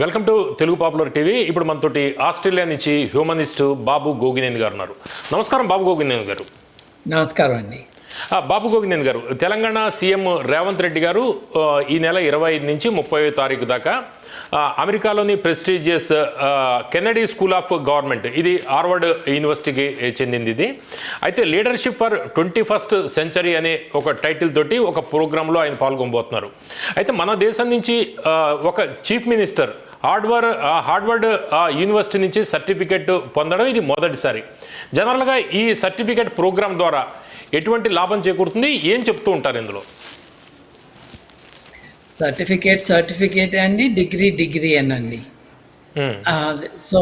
Welcome to Telugu popular TV. ఇప్పుడు మనతోటి Australia నుంచి హ్యూమనిస్ట్ బాబు గోగినేని గారు ఉన్నారు. నమస్కారం బాబు గోగినేని గారు. నమస్కారం అండి. బాబు గోగినేని గారు తెలంగాణ సీఎం రేవంత్ రెడ్డి గారు ఈ నెల ఇరవై ఐదు నుంచి ముప్పై తారీఖు దాకా అమెరికాలోని prestigious Kennedy School of Government ఇది హార్వర్డ్ యూనివర్సిటీకి చెందింది ఇది. అయితే leadership for twenty first century అనే ఒక టైటిల్ తోటి ఒక ప్రోగ్రాంలో ఆయన పాల్గొనబోతున్నారు. అయితే మన దేశం నుంచి ఒక chief minister Harvard Harvard university నుంచి సర్టిఫికెట్ పొందడం ఇది మొదటిసారి. జనరల్గా ఈ సర్టిఫికెట్ ప్రోగ్రాం ద్వారా ఎటువంటి లాభం చేకూరుతుంది? ఏం చెప్తూ ఉంటారు ఇందులో? సర్టిఫికేట్ సర్టిఫికేట్ అండి డిగ్రీ డిగ్రీ అనండి. సో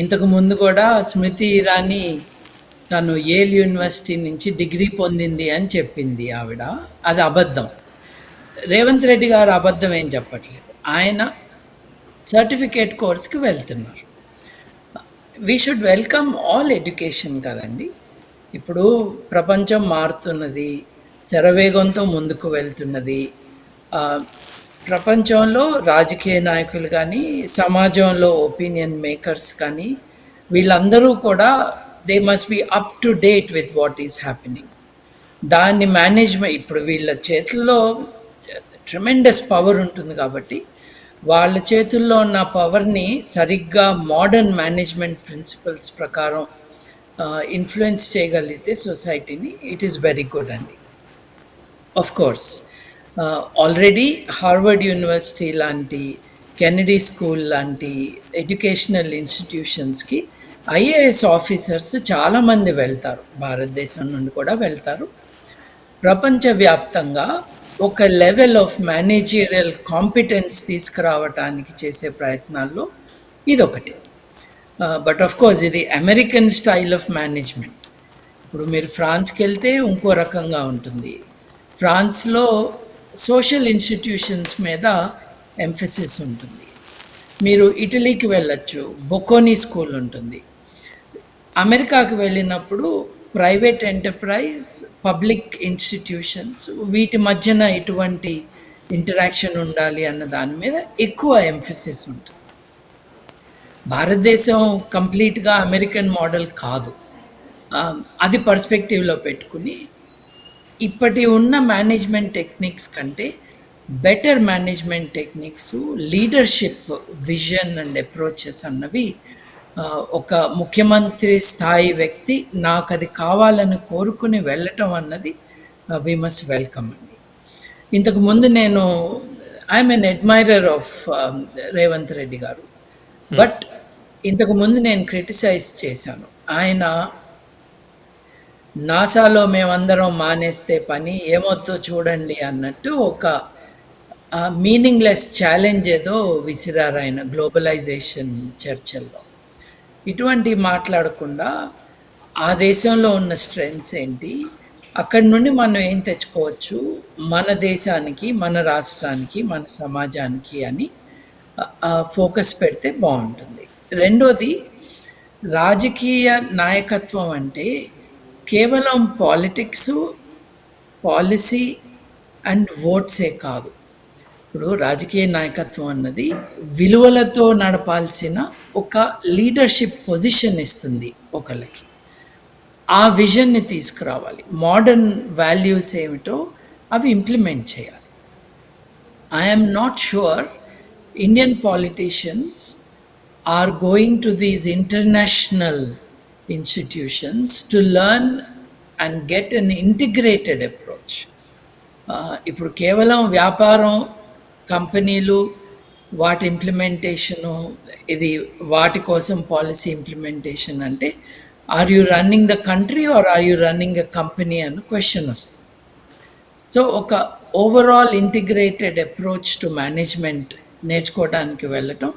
ఇంతకు ముందు కూడా స్మృతి ఇరానీ తను ఏల్ యూనివర్సిటీ నుంచి డిగ్రీ పొందింది అని చెప్పింది ఆవిడ. అది అబద్ధం. రేవంత్ రెడ్డి గారు అబద్ధం ఏం చెప్పట్లేదు. ఆయన సర్టిఫికేట్ కోర్స్కి వెళ్తున్నారు. We should welcome all education కదండి. ఇప్పుడు ప్రపంచం మారుతున్నది శరవేగంతో ముందుకు వెళ్తున్నది. ప్రపంచంలో రాజకీయ నాయకులు కానీ సమాజంలో ఒపీనియన్ మేకర్స్ కానీ వీళ్ళందరూ కూడా they must be up to date with what is happening దాన్ని మేనేజ్మెంట్ ఇప్పుడు వీళ్ళ చేతుల్లో ట్రిమెండస్ పవర్ ఉంటుంది కాబట్టి వాళ్ళ చేతుల్లో ఉన్న పవర్ని సరిగ్గా మోడర్న్ మేనేజ్మెంట్ ప్రిన్సిపల్స్ ప్రకారం ఇన్ఫ్లుయెన్స్ చేయగలిగితే సొసైటీని ఇట్ ఈస్ వెరీ గుడ్ అండి. Of course already Harvard university లాంటి కెనడీ స్కూల్ లాంటి ఎడ్యుకేషనల్ ఇన్స్టిట్యూషన్స్కి ఐఏఎస్ ఆఫీసర్స్ చాలామంది వెళ్తారు. భారతదేశం నుండి కూడా వెళ్తారు. ప్రపంచవ్యాప్తంగా ఒక లెవెల్ ఆఫ్ మేనేజీరియల్ కాంపిటెన్స్ తీసుకురావటానికి చేసే ప్రయత్నాల్లో ఇదొకటి. బట్ ఆఫ్ కోర్స్ ఇది అమెరికన్ స్టైల్ ఆఫ్ మేనేజ్మెంట్ ఇప్పుడు మీరు ఫ్రాన్స్కి వెళ్తే ఇంకో రకంగా ఉంటుంది. ఫ్రాన్స్లో సోషల్ ఇన్స్టిట్యూషన్స్ మీద ఎంఫసిస్ ఉంటుంది. మీరు ఇటలీకి వెళ్ళచ్చు బొకోనీ స్కూల్ ఉంటుంది. అమెరికాకు వెళ్ళినప్పుడు ప్రైవేట్ ఎంటర్ప్రైజ్ పబ్లిక్ ఇన్స్టిట్యూషన్స్ వీటి మధ్యన ఎటువంటి ఇంటరాక్షన్ ఉండాలి అన్న దాని మీద ఎక్కువ ఎంఫసిస్ ఉంటుంది. భారతదేశం కంప్లీట్గా అమెరికన్ మోడల్ కాదు. అది పర్స్పెక్టివ్లో పెట్టుకుని ఇప్పటి ఉన్న మేనేజ్మెంట్ టెక్నిక్స్ కంటే better management techniques leadership vision and approaches అన్నవి ఒక ముఖ్యమంత్రి స్థాయి వ్యక్తి నాకు అది కావాలని కోరుకుని వెళ్ళటం అన్నది వి మస్ట్ వెల్కమ్ అండి. ఇంతకు ముందు నేను I'm an admirer of Revanth Reddy garu. But ఇంతకు ముందు నేను క్రిటిసైజ్ చేశాను. ఆయన నాసాలో మేమందరం మానేస్తే పని ఏమొద్దో చూడండి అన్నట్టు ఒక మీనింగ్లెస్ ఛాలెంజ్ ఏదో విసిరారు ఆయన గ్లోబలైజేషన్ చర్చల్లో. ఇటువంటి మాట్లాడకుండా ఆ దేశంలో ఉన్న స్ట్రెంగ్స్ ఏంటి? అక్కడి నుండి మనం ఏం తెచ్చుకోవచ్చు? మన దేశానికి మన రాష్ట్రానికి మన సమాజానికి అని ఫోకస్ పెడితే బాగుంటుంది. రెండోది రాజకీయ నాయకత్వం అంటే కేవలం పాలిటిక్స్ పాలసీ అండ్ ఓట్సే కాదు. ఇప్పుడు రాజకీయ నాయకత్వం అన్నది విలువలతో నడపాల్సిన ఒక లీడర్షిప్ పొజిషన్ ఇస్తుంది ఒకళ్ళకి. ఆ విజన్ని తీసుకురావాలి. మోడర్న్ వాల్యూస్ ఏమిటో అవి ఇంప్లిమెంట్ చేయాలి. I'm not sure Indian politicians are going to these international institutions to learn and get an integrated approach ఇప్పుడు కేవలం వ్యాపారం కంపెనీలు వాటి ఇంప్లిమెంటేషను ఇది వాటి కోసం పాలసీ ఇంప్లిమెంటేషన్ అంటే are you running the country or are you running a company అని క్వశ్చన్ వస్తుంది. సో ఒక overall integrated approach to management నేర్చుకోవడానికి వెళ్ళటం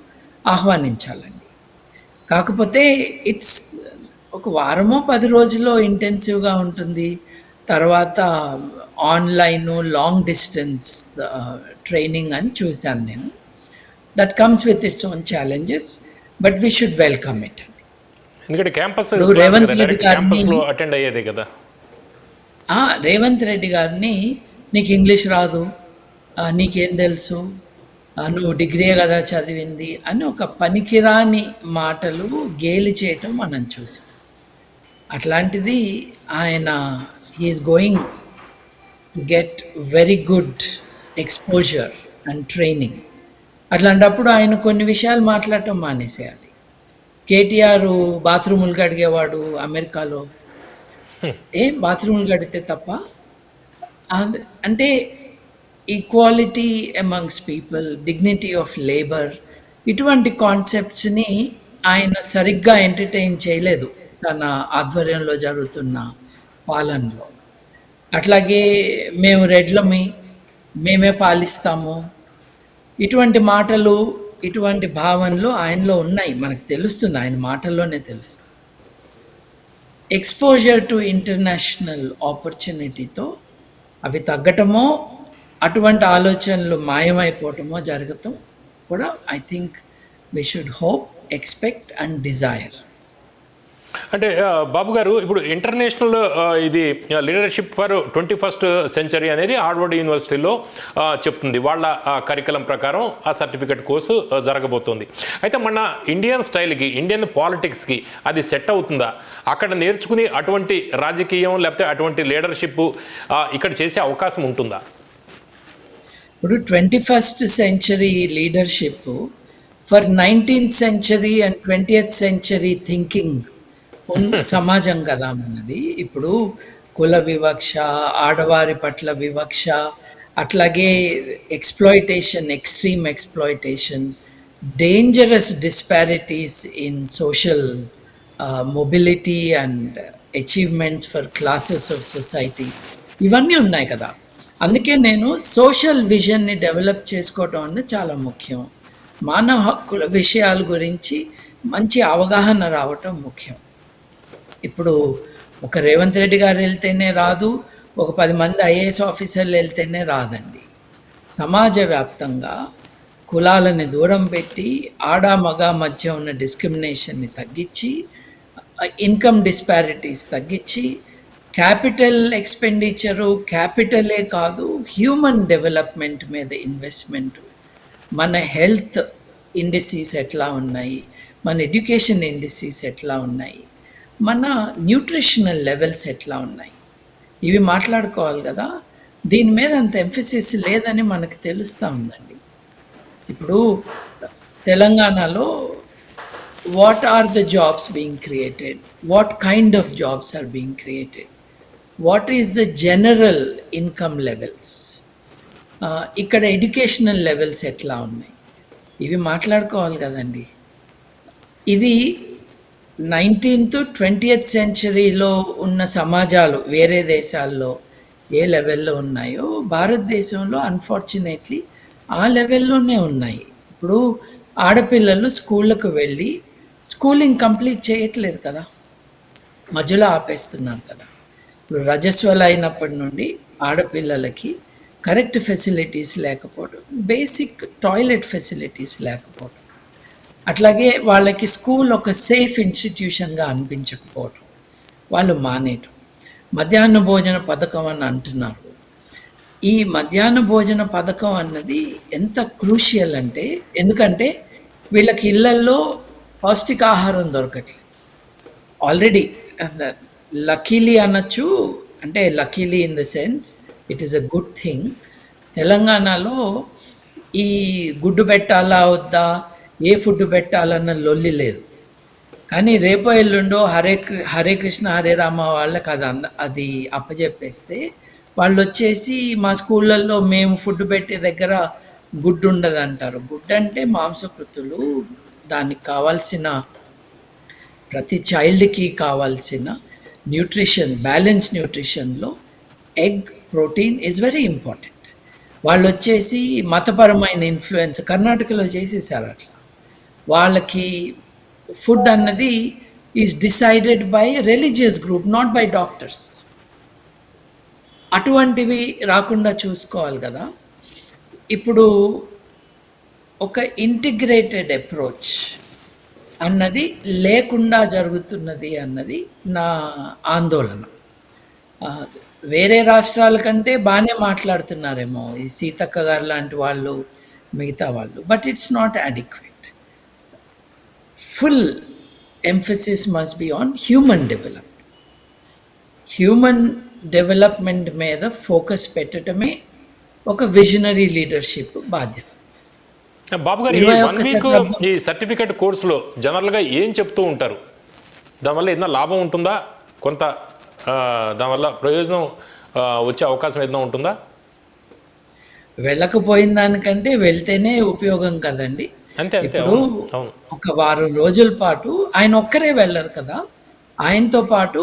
ఆహ్వానించాలండి. కాకపోతే ఇట్స్ ఒక వారమో పది రోజుల్లో ఇంటెన్సివ్గా ఉంటుంది. తర్వాత ఆన్లైన్ లాంగ్ డిస్టెన్స్ ట్రైనింగ్ అని చూశాను నేను. That comes with its own challenges but we should welcome it ఎందుకంటే క్యాంపస్ రేవంత్ రెడ్డి గారిని- అటెండ్ అయ్యేదే కదా. రేవంత్ రెడ్డి గారిని నీకు ఇంగ్లీష్ రాదు నీకేం తెలుసు "ఆ, నువ్వు డిగ్రీ కదా చదివింది అని ఒక పనికిరాని మాటలు గేలి చేయటం మనం చూసాం. అట్లాంటిది ఆయన he is going to get very good exposure and training అట్లాంటప్పుడు ఆయన కొన్ని విషయాలు మాట్లాడటం మానేసేయాలి. కేటీఆర్ బాత్రూములు కడిగేవాడు అమెరికాలో. ఏం? బాత్రూములు కడిగితే తప్ప? అంటే equality amongst people dignity of labour ఇటువంటి కాన్సెప్ట్స్ని ఆయన సరిగ్గా ఎంటర్టైన్ చేయలేదు తన ఆధ్వర్యంలో జరుగుతున్న పాలనలో. అట్లాగే మేము రెడ్లమి మేమే పాలిస్తాము ఇటువంటి మాటలు ఇటువంటి భావనలు ఆయనలో ఉన్నాయి. మనకు తెలుస్తుంది ఆయన మాటల్లోనే తెలుస్తుంది. ఎక్స్పోజర్ టు ఇంటర్నేషనల్ ఆపర్చునిటీతో అవి తగ్గటమో అటువంటి ఆలోచనలు మాయమైపోవటమో జరగటం కూడా I think we should hope expect and desire అంటే బాబు గారు ఇప్పుడు ఇంటర్నేషనల్ ఇది leadership for twenty first century అనేది హార్వర్డ్ యూనివర్సిటీలో చెప్తుంది. వాళ్ళ కరికలం ప్రకారం ఆ సర్టిఫికెట్ కోర్సు జరగబోతోంది. అయితే మన ఇండియన్ స్టైల్కి ఇండియన్ పాలిటిక్స్కి అది సెట్ అవుతుందా? అక్కడ నేర్చుకుని అటువంటి రాజకీయం లేకపోతే అటువంటి లీడర్షిప్ ఇక్కడ చేసే అవకాశం ఉంటుందా? ఇప్పుడు twenty first century leadership for nineteenth century and twenty century thinking సమాజం కదా మనది. ఇప్పుడు కుల వివక్ష ఆడవారి పట్ల వివక్ష అట్లాగే exploitation extreme exploitation dangerous disparities in social mobility and achievements for classes of society ఇవన్నీ ఉన్నాయి కదా. అందుకే నేను సోషల్ విజన్ని డెవలప్ చేసుకోవటం అనేది చాలా ముఖ్యం. మానవ హక్కుల విషయాల గురించి మంచి అవగాహన రావటం ముఖ్యం. ఇప్పుడు ఒక రేవంత్ రెడ్డి గారు వెళ్తేనే రాదు ఒక పది మంది ఐఏఎస్ ఆఫీసర్లు వెళ్తేనే రాదండి. సమాజ వ్యాప్తంగా కులాలని దూరం పెట్టి ఆడ మగ మధ్య ఉన్న డిస్క్రిమినేషన్ని తగ్గించి ఇన్కమ్ డిస్పారిటీస్ తగ్గించి క్యాపిటల్ ఎక్స్పెండిచరు క్యాపిటలే కాదు హ్యూమన్ డెవలప్మెంట్ మీద ఇన్వెస్ట్మెంట్. మన హెల్త్ ఇండస్ట్రీస్ ఎట్లా ఉన్నాయి? మన ఎడ్యుకేషన్ ఇండస్ట్రీస్ ఎట్లా ఉన్నాయి? మన న్యూట్రిషనల్ లెవెల్స్ ఎట్లా ఉన్నాయి? ఇవి మాట్లాడుకోవాలి కదా? దీని మీద అంత ఎంఫసిస్ లేదని మనకు తెలుస్తూ ఉందండి. ఇప్పుడు తెలంగాణలో what are the jobs being created what kind of jobs are being created what is the general income levels ఇక్కడ ఎడ్యుకేషనల్ లెవెల్స్ ఎట్లా ఉన్నాయి? ఇవి మాట్లాడుకోవాలి కదండి. ఇది నైన్టీన్త్ ట్వంటీయత్ సెంచరీలో ఉన్న సమాజాలు వేరే దేశాల్లో ఏ లెవెల్లో ఉన్నాయో భారతదేశంలో అన్ఫార్చునేట్లీ ఆ లెవెల్లోనే ఉన్నాయి. ఇప్పుడు ఆడపిల్లలు స్కూళ్ళకు వెళ్ళి స్కూలింగ్ కంప్లీట్ చేయట్లేదు కదా. మధ్యలో ఆపేస్తున్నారు కదా. ఇప్పుడు రజస్వల అయినప్పటి నుండి ఆడపిల్లలకి కరెక్ట్ ఫెసిలిటీస్ లేకపోవడం బేసిక్ టాయిలెట్ ఫెసిలిటీస్ లేకపోవడం అట్లాగే వాళ్ళకి స్కూల్ ఒక సేఫ్ ఇన్స్టిట్యూషన్గా అనిపించకపోవడం వాళ్ళు మానేయటం. మధ్యాహ్న భోజన పథకం అని అంటున్నారు. ఈ మధ్యాహ్న భోజన పథకం అన్నది ఎంత క్రూషియల్ అంటే ఎందుకంటే వీళ్ళకి ఇళ్ళల్లో పౌష్టికాహారం దొరకట్లేదు ఆల్రెడీ లకీలీ అనొచ్చు అంటే luckily in the sense it is a good thing. తెలంగాణలో ఈ గుడ్డు పెట్టాలా వద్దా ఏ ఫుడ్ పెట్టాలన్న లొల్లి లేదు. కానీ రేపో ఎల్లుండో హరే హరే కృష్ణ హరే రామ వాళ్ళకి అది అంద అది అప్పచెప్పేస్తే వాళ్ళు వచ్చేసి మా స్కూళ్ళల్లో మేము ఫుడ్ పెట్టే దగ్గర గుడ్డు ఉండదు అంటారు గుడ్డు అంటే మాంసకృతులు దానికి కావాల్సిన ప్రతి చైల్డ్కి కావాల్సిన nutrition balance న్యూట్రిషన్లో egg protein is very important. వాళ్ళు వచ్చేసి మతపరమైన ఇన్ఫ్లుయెన్స్ కర్ణాటకలో చేసేసారు అట్లా వాళ్ళకి ఫుడ్ అన్నది is decided by religious group not by doctors అటువంటివి రాకుండా చూసుకోవాలి కదా. ఇప్పుడు ఒక ఇంటిగ్రేటెడ్ అప్రోచ్ అన్నది లేకుండా జరుగుతున్నది అన్నది నా ఆందోళన. వేరే రాష్ట్రాల కంటే బాగానే మాట్లాడుతున్నారేమో ఈ సీతక్క గారు లాంటి వాళ్ళు మిగతా వాళ్ళు but it's not adequate full emphasis must be on human development human development మీద ఫోకస్ పెట్టడమే ఒక విజనరీ లీడర్షిప్ బాధ్యత. బాబు గారు ఈ వన్ వీక్ సర్టిఫికెట్ కోర్సులో జనరల్గా ఏం చెప్తూ ఉంటారు? దానివల్ల ఏదైనా లాభం ఉంటుందా? కొంత దానివల్ల ప్రయోజనం వచ్చే అవకాశం ఏదైనా ఉంటుందా? వెళ్ళకపోయిన దానికంటే వెళ్తేనే ఉపయోగం కదండి. అంతే ఇప్పుడు ఒక వారం రోజుల పాటు ఆయన ఒక్కరే వెళ్ళరు కదా. ఆయనతో పాటు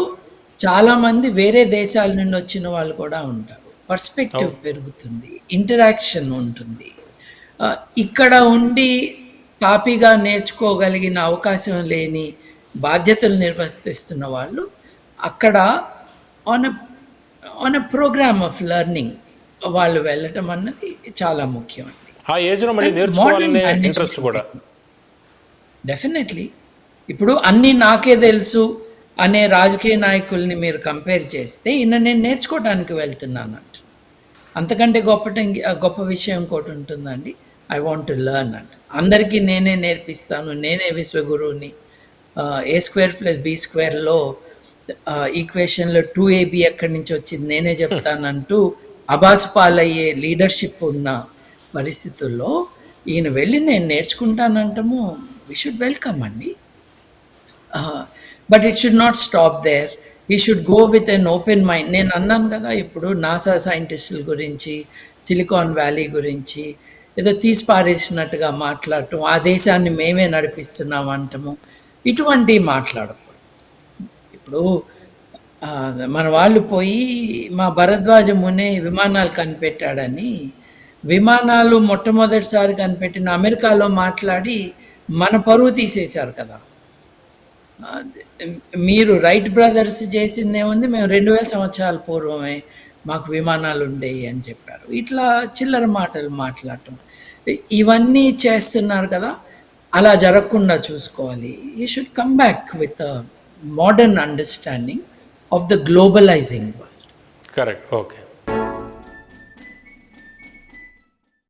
చాలా మంది వేరే దేశాల నుండి వచ్చిన వాళ్ళు కూడా ఉంటారు. పర్స్పెక్టివ్ పెరుగుతుంది ఇంటరాక్షన్ ఉంటుంది. ఇక్కడ ఉండి తాపిగా నేర్చుకోగలిగిన అవకాశం లేని బాధ్యతలు నిర్వర్తిస్తున్న వాళ్ళు అక్కడ on on a programme of learning వాళ్ళు వెళ్ళటం అన్నది చాలా ముఖ్యం. ఆ ఏజ్లో మళ్ళీ నేర్చుకోవాలనే ఇంట్రెస్ట్ కూడా. డెఫినెట్లీ ఇప్పుడు అన్నీ నాకే తెలుసు అనే రాజకీయ నాయకుల్ని మీరు కంపేర్ చేస్తే ఈయన నేను నేర్చుకోవడానికి వెళ్తున్నాను అంట. అంతకంటే గొప్ప గొప్ప విషయం ఇంకోటి ఉంటుందండి. ఐ వాంట్ టు లెర్న్ అంట. అందరికీ నేనే నేర్పిస్తాను. నేనే విశ్వగురువుని. ఏ స్క్వేర్ ప్లస్ బి స్క్వేర్లో ఈక్వేషన్లో టూ ఏబి ఎక్కడి నుంచి వచ్చింది? నేనే చెప్తానంటూ అబాసు పాలయ్యే లీడర్షిప్ ఉన్న పరిస్థితుల్లో ఈయన వెళ్ళి నేను నేర్చుకుంటానంటాము వి షుడ్ వెల్కమ్ అండి. But it should not stop there he should go with an open mind నేను అన్నాను కదా ఇప్పుడు నాసా సైంటిస్టుల గురించి సిలికాన్ వ్యాలీ గురించి ఏదో తీసి పారేసినట్టుగా మాట్లాడటం ఆ దేశాన్ని మేమే నడిపిస్తున్నాం అంటము ఇటువంటివి మాట్లాడకూడదు. ఇప్పుడు మన వాళ్ళు పోయి మా భరద్వాజ మునే విమానాలు కనిపెట్టాడని విమానాలు మొట్టమొదటిసారి కనిపెట్టిన అమెరికాలో మాట్లాడి మన పరువు తీసేశారు కదా. మీరు రైట్ బ్రదర్స్ చేసిందేముంది? మేము రెండు వేల సంవత్సరాల పూర్వమే మాకు విమానాలు ఉండేవి అని చెప్పారు. ఇట్లా చిల్లర మాటలు మాట్లాడటం. ఇవన్నీ చేస్తున్నారు కదా. అలా జరగకుండా చూసుకోవాలి. You should come back with modern understanding of the globalising world correct okay